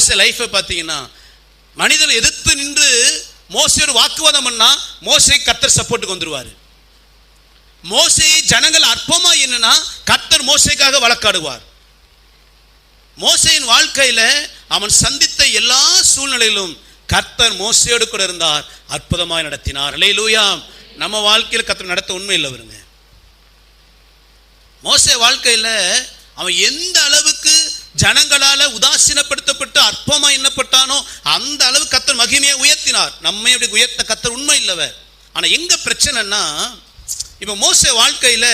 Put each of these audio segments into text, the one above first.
மோச லைஃப்பை பார்த்தீங்கன்னா மனிதன் எதிர்த்து நின்று மோசையோட வாக்குவாதம் பண்ணா மோசை கத்தர் சப்போர்ட்டுக்கு வந்துடுவார் மோசையை ஜனங்கள் அற்பமா என்னன்னா கத்தர் மோசைக்காக வழக்காடுவார். மோசையின் வாழ்க்கையில அவன் சந்தித்த எல்லா சூழ்நிலையிலும் கர்த்தர் மோசையோடு கூட இருந்தார் அற்புதமாக நடத்தினார். இல்லை லூயா நம்ம வாழ்க்கையில் கர்த்தர் நடத்த உண்மை இல்லை வருங்க மோசே வாழ்க்கையில் அவன் எந்த அளவுக்கு ஜனங்களால் உதாசீன உயர்த்தினார் நம்மை அப்படி உயர்த்த கத்தர் உண்மை இல்லவர் ஆனால் எங்க பிரச்சனைன்னா இப்போ மோச வாழ்க்கையில்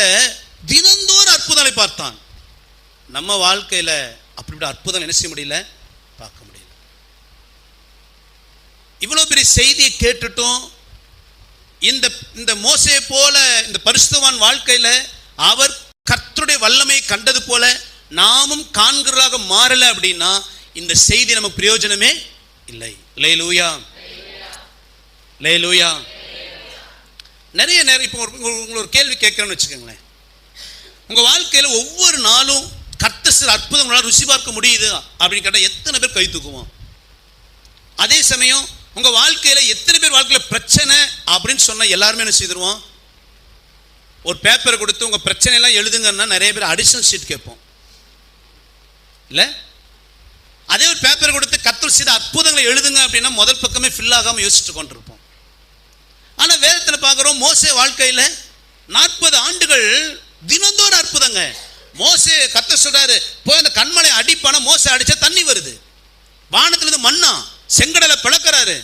தினந்தோறும் அற்புதங்களை பார்த்தான். நம்ம வாழ்க்கையில் அப்படிப்பட்ட அற்புதம் என்ன செய்ய முடியல? பார்க்க முடியல. இவ்வளோ பெரிய செய்தியை கேட்டுட்டும் இந்த இந்த மோசையை போல இந்த பரிசுத்தவான் வாழ்க்கையில் அவர் கர்த்தருடைய வல்லமை கண்டது போல நாமும் காண்கிறதாக மாறல அப்படின்னா இந்த செய்தி நமக்கு பிரயோஜனமே இல்லை. இல்லை லூயா லேலூயா. நிறைய நேரம் இப்போ உங்களுக்கு ஒரு கேள்வி கேட்கறேன்னு வச்சுக்கோங்களேன். உங்கள் வாழ்க்கையில் ஒவ்வொரு நாளும் கர்த்த சில அற்புதங்களால் ருசி பார்க்க முடியுது அப்படின்னு கேட்டால் எத்தனை பேர் கை தூக்குவோம்? அதே சமயம் உங்கள் வாழ்க்கையில் எத்தனை பேர் வாழ்க்கையில் பிரச்சனை அப்படின்னு சொன்னால் எல்லாருமே என்ன செய்திருவோம்? ஒரு பேப்பர் கொடுத்து உங்கள் பிரச்சனையெல்லாம் எழுதுங்கன்னா நிறைய பேர் அடிஷனல் ஷீட் கேட்போம். இல்லை? அதே ஒரு பேப்பர் கொடுத்து கத்தர் செய்த அற்புதங்களை எழுதுங்க அப்படின்னா முதல் பக்கமே ஃபில் ஆகாமல் யோசிச்சுட்டு கொண்டிருப்போம் ஆனா வேதத்தில் பார்க்குறோம் மோசே வாழ்க்கையில நாற்பது ஆண்டுகள் தினந்தோறும் அற்புதங்க. மோசே கத்த சொல்றாரு போய் அந்த கண்மலை அடிப்பான? மோசை அடிச்சா தண்ணி வருது. வானத்துல இருந்து மண்ணா? செங்கடலை பிளக்கிறாரு.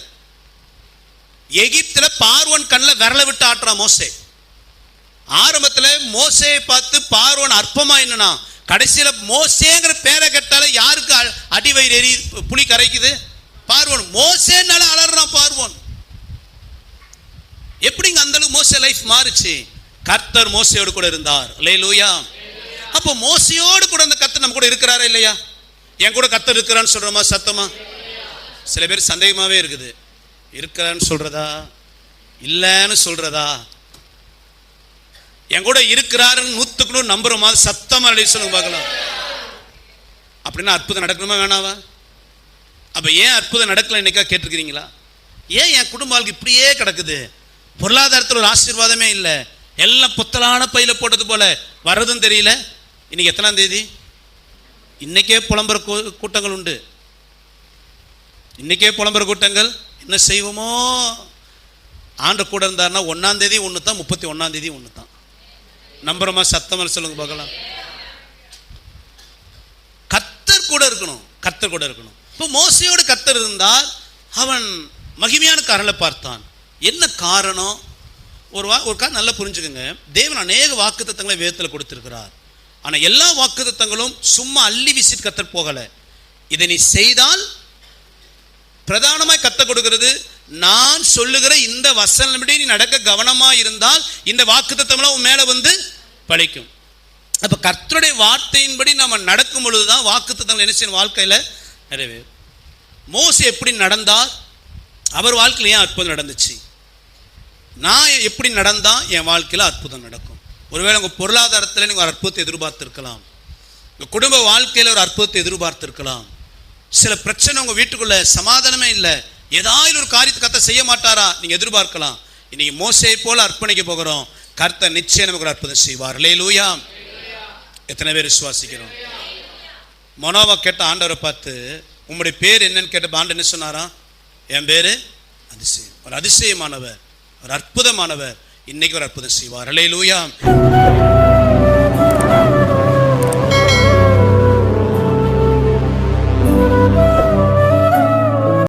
எகிப்தில் பார்வன் கண்ணில் விரல விட்டு ஆட்டுறான் மோசே. ஆரம்பத்துல மோசையை பார்த்து பார்வன் அற்பமா என்னன்னா கடைசியில் மோசேங்கிற பேரை கேட்டாலே யாருக்கு அடிவயிறு எரி புலி கரைக்குது? பார்வன் மோசேன்னு அலறான் பார்வன் எப்படிங்க அந்த அளவுக்கு மோசே லைஃப் மாறுச்சு. கர்த்தர் மோசையோடு கூட இருந்தார். லேலூயா அப்போ மோசையோடு கூட அந்த கர்த்தர் நம்ம கூட இருக்கிறாரா இல்லையா? என் கூட கர்த்தர் இருக்கிறான்னு சொல்றோமா சத்தமா? சில பேர் சந்தேகமாவே இருக்குது. இருக்கிறான்னு சொல்றதா? இல்லைன்னு சொல்றதா? என் கூட இருக்கிறாருன்னு நூத்துக்கு நம்புறோமா சத்தமா சொல்லுங்க பார்க்கலாம். அப்படின்னா அற்புதம் நடக்கணுமா வேணாவா? அப்ப ஏன் அற்புதம் நடக்கல இன்னைக்கா கேட்டிருக்கிறீங்களா? ஏன் என் குடும்ப வாழ்க்கை இப்படியே கிடக்குது? பொருளாதாரத்தில் ஒரு ஆசீர்வாதமே இல்லை. எல்லாம் புத்தலான பையில் போட்டது போல. வர்றதும் தெரியல. இன்னைக்கு எத்தனாம் தேதி? இன்னைக்கே புலம்புற கூ- கூட்டங்கள் உண்டு. இன்னைக்கே புலம்புற கூட்டங்கள் என்ன செய்வோமோ? ஆண்டு கூட இருந்தாருன்னா ஒன்றாந்தேதி ஒன்று தான் முப்பத்தி ஒன்றாந்தேதி ஒன்று தான் நம்புறமா? சத்தமாக சொல்லுங்க பார்க்கலாம். கத்தர் கூட இருக்கணும். கத்தர் கூட இருக்கணும். இப்போ மோசையோடு கத்தர் இருந்தால் அவன் மகிமையான கரலை பார்த்தான். என்ன காரணம்? ஒரு வா ஒரு காரணம் நல்லா புரிஞ்சுக்கோங்க. தேவன் அநேக வாக்குத்தத்தங்களை வேதத்தில் கொடுத்துருக்கிறார். ஆனால் எல்லா வாக்குத்தத்தங்களும் சும்மா அள்ளி விசிட் கத்தர் போகலை. இதை நீ செய்தால் பிரதானமாக கத்த கொடுக்கிறது. நான் சொல்லுகிற இந்த வசனப்படி நீ நடக்க கவனமாக இருந்தால் இந்த வாக்குத்தத்தம்லாம் உன் மேலே வந்து பழிக்கும். அப்போ கர்த்தருடைய வார்த்தையின்படி நம்ம நடக்கும் பொழுதுதான் வாக்குத்தத்தங்கள் என்ன செய்யணும் வாழ்க்கையில் நிறைவேறும். மோசே எப்படி நடந்தார்? அவர் வாழ்க்கையில் ஏன் அற்புதம் நடந்துச்சு? நான் எப்படி நடந்தால் என் வாழ்க்கையில் அற்புதம் நடக்கும். ஒருவேளை உங்கள் பொருளாதாரத்தில் நீங்கள் ஒரு அற்புதத்தை எதிர்பார்த்திருக்கலாம். உங்கள் குடும்ப வாழ்க்கையில் ஒரு அற்புதத்தை எதிர்பார்த்துருக்கலாம். சில பிரச்சனை உங்கள் வீட்டுக்குள்ளே சமாதானமே இல்லை. ஏதாவது ஒரு காரியத்தை கர்த்தர் செய்ய மாட்டாரா? நீங்கள் எதிர்பார்க்கலாம். இன்னைக்கு மோசையை போல் அர்ப்பணிக்க போகிறோம். கர்த்தர் நிச்சயம் நமக்கு ஒரு அற்புதம் செய்வார். லேலூயா எத்தனை பேர் விசுவாசிக்கிறோம்? மனோவா கேட்ட ஆண்டவரை பார்த்து உங்களுடைய பேர் என்னன்னு கேட்ட ஆண்டு என்ன சொன்னாரா என் பேர் அதிசயம். ஒரு அதிசயமானவர். ஒரு அற்புதமானவர். இன்னைக்கு ஒரு அற்புதம் செய்வார். லேலூயா